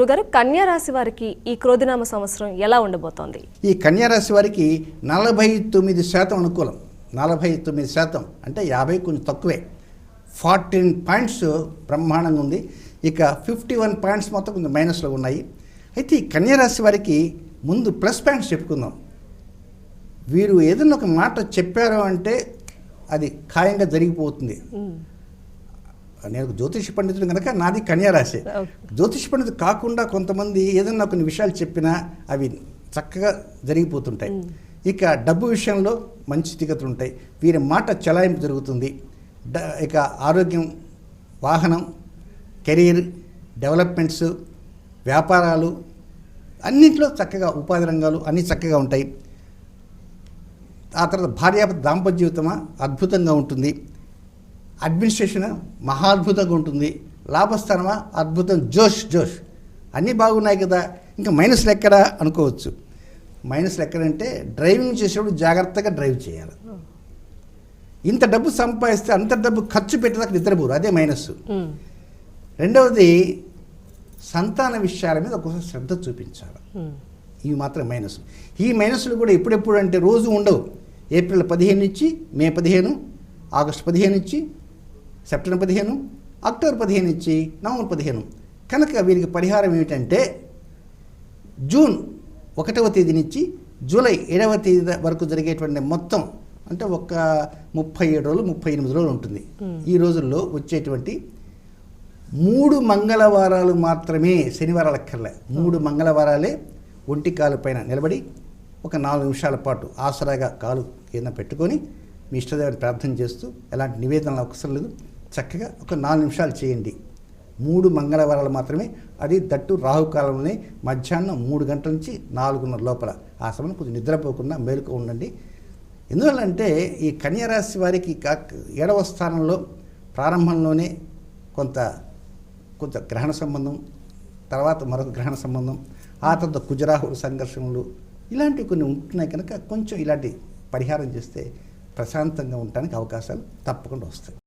గురుగారు కన్యా రాశి వారికి ఈ క్రోధినామ సంవత్సరం ఎలా ఉండబోతోంది? ఈ కన్యారాశి వారికి నలభై తొమ్మిది శాతం అనుకూలం. నలభై తొమ్మిది శాతం అంటే యాభై కొంచెం తక్కువే. ఫార్టీన్ పాయింట్స్ బ్రహ్మాండంగా ఉంది. ఇక ఫిఫ్టీ వన్ పాయింట్స్ మొత్తం కొంచెం మైనస్లో ఉన్నాయి. అయితే ఈ కన్యారాశి వారికి ముందు ప్లస్ పాయింట్స్ చెప్పుకుందాం. వీరు ఏదైనా ఒక మాట చెప్పారు అంటే అది ఖాయంగా జరిగిపోతుంది. నేను జ్యోతిష పండితుడు కనుక నాది కన్యారాశి. జ్యోతిష పండితుడు కాకుండా కొంతమంది ఏదైనా కొన్ని విషయాలు చెప్పినా అవి చక్కగా జరిగిపోతుంటాయి. ఇక డబ్బు విషయంలో మంచి స్థితిగతులు ఉంటాయి. వీరి మాట చలాయింపు జరుగుతుంది. ఇక ఆరోగ్యం వాహనం కెరీర్ డెవలప్మెంట్స్ వ్యాపారాలు అన్నింటిలో చక్కగా ఉపాధి రంగాలు అన్నీ చక్కగా ఉంటాయి. ఆ తర్వాత భార్యాభర్త దాంపత్య జీవితమా అద్భుతంగా ఉంటుంది. అడ్మినిస్ట్రేషన్ మహాద్భుతంగా ఉంటుంది. లాభస్థానమా? అద్భుతం. జోష్ జోష్. అన్నీ బాగున్నాయి కదా. ఇంకా మైనస్లు ఎక్కడా అనుకోవచ్చు. మైనస్లు ఎక్కడంటే డ్రైవింగ్ చేసేప్పుడు జాగ్రత్తగా డ్రైవ్ చేయాలి. ఇంత డబ్బు సంపాదిస్తే అంత డబ్బు ఖర్చు పెట్టేదాకా నిద్రపోరు. అదే మైనస్. రెండవది సంతాన విషయాల మీద ఒకసారి శ్రద్ధ చూపించాలి. ఇవి మాత్రం మైనస్. ఈ మైనస్లు కూడా ఎప్పుడెప్పుడు అంటే రోజు ఉండవు. ఏప్రిల్ పదిహేను నుంచి మే పదిహేను ఆగస్టు పదిహేను నుంచి సెప్టెంబర్ పదిహేను అక్టోబర్ పదిహేను నుంచి నవంబర్ పదిహేను. కనుక వీరికి పరిహారం ఏమిటంటే జూన్ ఒకటవ తేదీ నుంచి జూలై ఏడవ తేదీ వరకు జరిగేటువంటి మొత్తం అంటే ఒక ముప్పై ఏడు రోజులు ముప్పై ఎనిమిది రోజులు ఉంటుంది. ఈ రోజుల్లో వచ్చేటువంటి మూడు మంగళవారాలు మాత్రమే శనివారాల కల్లా మూడు మంగళవారాలే ఒంటి కాలు పైన నిలబడి ఒక నాలుగు నిమిషాల పాటు ఆసరాగా కాలు కింద పెట్టుకొని మీ ఇష్టదేవుడిని ప్రార్థన చేస్తూ ఎలాంటి నివేదనలు అవసరం లేదు. చక్కగా ఒక నాలుగు నిమిషాలు చేయండి. మూడు మంగళవారాలు మాత్రమే. అది దట్టు రాహుకాలంలోనే మధ్యాహ్నం మూడు గంటల నుంచి నాలుగున్నర లోపల. ఆ సమయం కొంచెం నిద్రపోకుండా మేలుకు ఉండండి. ఎందువల్లంటే ఈ కన్యారాశి వారికి ఏడవ స్థానంలో ప్రారంభంలోనే కొంత కొంత గ్రహణ సంబంధం తర్వాత మరొక గ్రహణ సంబంధం ఆ తర్వాత కుజరాహుల సంఘర్షణలు ఇలాంటివి కొన్ని ఉంటున్నాయి కనుక కొంచెం ఇలాంటి పరిహారం చేస్తే ప్రశాంతంగా ఉండటానికి అవకాశాలు తప్పకుండా వస్తాయి.